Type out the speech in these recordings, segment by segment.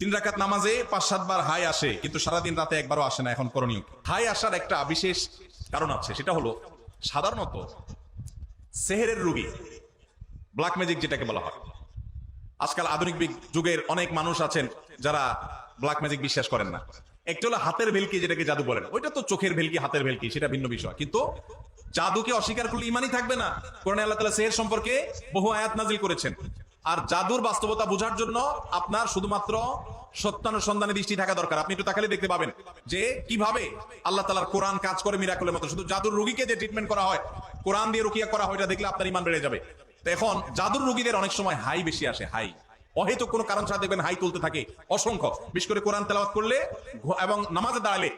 তিন রাকাত নামাজে পাঁচ সাতবার হাই আসে, কিন্তু সারাদিন রাতে একবারও আসে না, এখন করণীয়? হাই আসার একটা বিশেষ কারণ আছে, সেটা হলো সাধারণত সেহেরের রুগী ব্ল্যাক ম্যাজিক যেটাকে বলা হয়। আজকাল আধুনিক যুগের অনেক মানুষ আছেন যারা ব্ল্যাক ম্যাজিক বিশ্বাস করেন না। একটা হলো হাতের ভেলকি, যেটাকে জাদু বলেন। ওইটা তো চোখের ভেলকি, হাতের ভেলকি, সেটা ভিন্ন বিষয়। কিন্তু জাদুকে অস্বীকার করলে ইমানই থাকবে না। কোরআনে আল্লাহ তালা সেহের সম্পর্কে বহু আয়াত নাজিল করেছেন। আর জাদুর বাস্তবতা বোঝার জন্য আপনার শুধুমাত্র সত্যানুসন্ধানে দৃষ্টি থাকা দরকার। আপনি একটু তাকালে দেখতে পাবেন যে কীভাবে আল্লাহ তালার কোরআন কাজ করে মিরাকলের মতো। শুধু জাদুর রুগীকে যে ট্রিটমেন্ট করা হয়, কোরআন দিয়ে রুকিয়া করা হয়, এটা দেখলে আপনার ইমান বেড়ে যাবে। তো এখন জাদুর রুগীদের অনেক সময় হাই বেশি আসে, হাই। অহেতুক কোনো কারণ ছাড়া দেখবেন হাই তুলতে থাকে। অসংখ্য। বিশেষ করে কোরআন তেলাওয়াত করলে এবং নামাজে দাঁড়ালে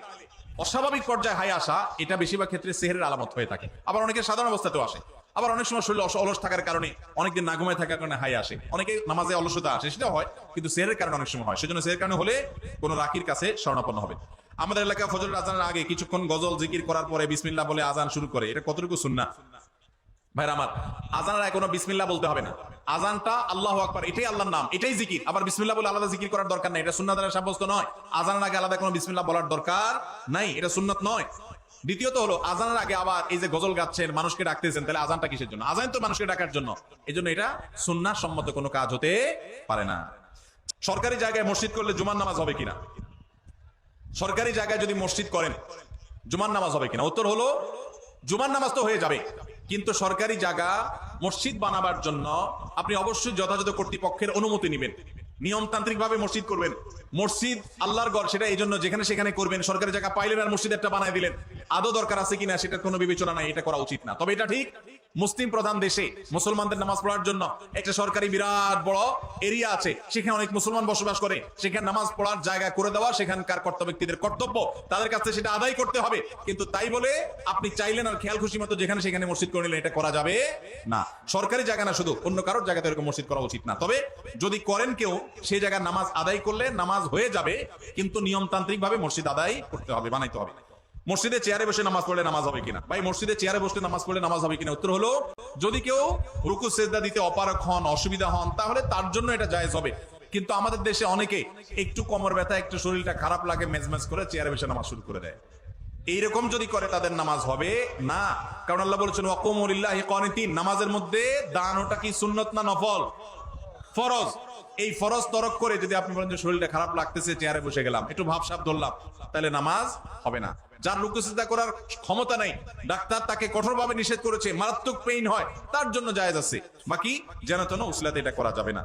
অস্বাভাবিক পর্যায়ে হাই আসা, এটা বেশিরভাগ ক্ষেত্রে সেহের আলামত হয়ে থাকে। আবার অনেকে সাধারণ অবস্থাতেও আসে। আবার অনেক সময় শরীর অলস থাকার কারণে অনেকদিন না ঘুমায় থাকার কারণে হাই আসে। অনেকে নামাজে অলসতা আসে সেটা হয়, কিন্তু সেহের কারণে অনেক সময় হয়। সেজন্য সেহের কারণে হলে কোনো রাকির কাছে শরণাপন্ন হবে। আমাদের এলাকা ফজর আজানের আগে কিছুক্ষণ গজল জিকির করার পরে বিসমিল্লাহ বলে আজান শুরু করে। এটা কতটুকু সুন্না ভাইরা আমার, আজানের কোনো বিসমিল্লা বলতে হবে না। আজানটা আল্লাহ আকবার, এটাই আল্লাহর নাম, এটাই জিকির। আবার বিসমিল্লা বলে আলাদা জিকির করার দরকার নাই। এটা সুন্নাত সাব্যস্ত নয়। আজানের আগে আলাদা কোনো বিসমিল্লাহ বলার দরকার নাই। এটা সুন্নাত নয়। দ্বিতীয়ত হলো, আজানের আগে আবার এই যে গজল গাচ্ছেন, মানুষকে ডাকতেছেন, তাহলে আজানটা কিসের জন্য? আজান তো মানুষকে ডাকার জন্য। এই জন্য এটা সুন্নাহ সম্মত কোনো কাজ হতে পারে না। সরকারি জায়গায় মসজিদ করলে জুমার নামাজ হবে কিনা? সরকারি জায়গায় যদি মসজিদ করেন, জুমার নামাজ হবে কিনা? উত্তর হলো, জুমার নামাজ তো হয়ে যাবে। কিন্তু সরকারি জায়গা মসজিদ বানাবার জন্য আপনি অবশ্যই যথাযথ কর্তৃপক্ষের অনুমতি নেবেন। নিয়মতান্ত্রিক ভাবে মসজিদ করবেন। মসজিদ আল্লাহর গড় সেটা এই জন্য যেখানে সেখানে করবেন। সরকারি জায়গা পাইলেন আর মসজিদ একটা বানায় দিলেন। আদৌ দরকার আছে কিনা সেটা কোনো বিবেচনা নাই, এটা করা উচিত না। তবে এটা ঠিক মুসলিম প্রধান দেশে মুসলমানদের নামাজ পড়ার জন্য একটা সরকারি বিরাট বড় এরিয়া আছে। সেখানে অনেক মুসলমান বসবাস করে। সেখানে নামাজ পড়ার জায়গা করে দেওয়া, সেখানকার কর্তব্য ব্যক্তিদের কর্তব্য। তাদের কাছে সেটা আদায় করতে হবে। কিন্তু তাই বলে আপনি চাইলেন আর খেয়াল খুশি মতো যেখানে সেখানে মসজিদ করে নিলেন, এটা করা যাবে না। সরকারি জায়গা না শুধু, অন্য কারোর জায়গাতে এরকম মসজিদ করা উচিত না। তবে যদি করেন কেউ সেই জায়গায় নামাজ আদায় করলে নামাজ হয়ে যাবে, কিন্তু নিয়মতান্ত্রিক ভাবে মসজিদ আদায় করতে হবে, বানাইতে হবে। মসজিদে চেয়ারে বসে নামাজ পড়লে নামাজ হবে কিনা? ভাই মসজিদে চেয়ারে বসে নামাজ পড়লে নামাজ হবে কিনা? উত্তর হলো, যদি কেউ রুকু, সেজদা দিতে অপারক হন, অসুবিধা হন, তাহলে তার জন্য এটা জায়েজ হবে। কিন্তু আমাদের দেশে অনেকে একটু কোমর ব্যথা, একটু শরীরটা খারাপ লাগে, মেজমেজ করে চেয়ারে বসে নামাজ শুরু করে দেয়। এইরকম যদি করে, তাদের নামাজ হবে না। কারণ আল্লাহ বলেছেন ওয়াকুমুলিল্লাহি কানিতিন নামাজের মধ্যে দান ওটা কি সুন্নত না নফল? ফরজ। এই ফরজ তরক করে যদি আপনি বলেন যে শরীরটা খারাপ লাগতেছে, চেয়ারে বসে গেলাম, একটু ভাবসাব ধরলাম, তাহলে নামাজ হবে না। যার রুকুসিদা করার ক্ষমতা নাই, ডাক্তার তাকে কঠোরভাবে নিষেধ করেছে, মারাত্মক পেইন হয়, তার জন্য জায়েজ আছে। বাকি যেন তেন উসলাতে এটা করা যাবে না।